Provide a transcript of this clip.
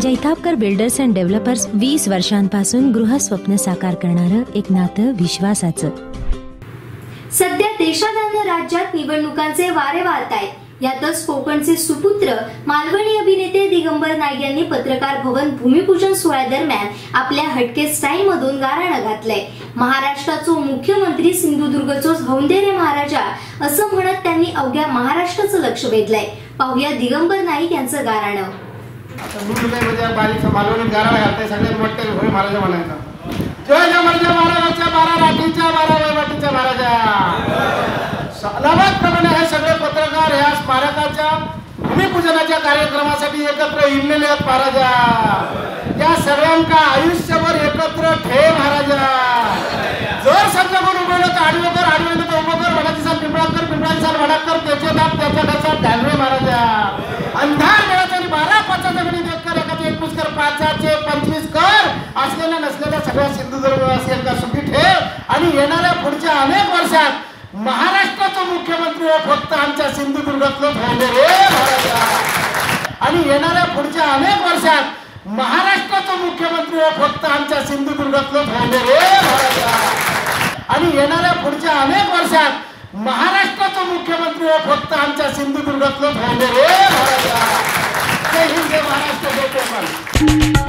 Jaitapkar builders and developers वीस वर्षांपासून गृहस्वप्न साकार करणारं एक नातं विश्वासाचं. सध्या देशात आणि राज्यात निवडणुकांचे वारे वाहत आहेत यातच कोकणचे सुपुत्र मालवणी अभिनेते दिगंबर नाईक यांनी पत्रकार भवन भूमिपूजन सोहळ्यादरम्यान आपल्या हटके स्टाईल मधून गाराणं घातलंय. महाराष्ट्राचो मुख्यमंत्री सिंधुदुर्गचो हौंदेरे महाराजा असं म्हणत त्यांनी अवघ्या महाराष्ट्राचं लक्ष वेधलंय. पाहूया दिगंबर नाईक यांचं गाराणं. आता मुलं काय म्हणजे बारीक मालवणी गारा घालते सगळ्यात मोठे होय महाराजा म्हणायचा. जय जय महाराजाच्या बारा राठीच्या बारा वैवाटीच्या महाराजा. लवादप्रमाणे हे सगळे पत्रकार ह्या स्मारकाच्या भूमिपूजनाच्या कार्यक्रमासाठी एकत्र इमलेले आहेत महाराजा. या सगळ्यांका आयुष्यभर एकत्र ठे महाराजा. जर समजा कोण उभवलं तर आडवं कर आडवं तर उभं कर वडाची साल पिंपळाकर पिंपळाची साल वडा त्याचे दाब त्याच्या त्याचा डॅनवे महाराजा अंधार वेळाचा आणि बारा पाचाचा गणित एक कर एकाचे एकवीस कर पंचवीस कर असलेल्या नसलेल्या सगळ्या सिंधुदुर्ग असेल का सुखी ठेव. आणि येणाऱ्या पुढच्या अनेक वर्षात महाराष्ट्राचा मुख्यमंत्री हो फक्त आमच्या सिंधुदुर्गातलं झाले रे आणि येणाऱ्या पुढच्या अनेक वर्षात महाराष्ट्राचा मुख्यमंत्री हो फक्त आमच्या सिंधुदुर्गातलं झाले रे आणि येणाऱ्या पुढच्या अनेक वर्षात महाराष्ट्राचा मुख्यमंत्री हो फक्त आमच्या सिंधुदुर्गातलं झाले रे जय हिंद जय महाराष्ट्र.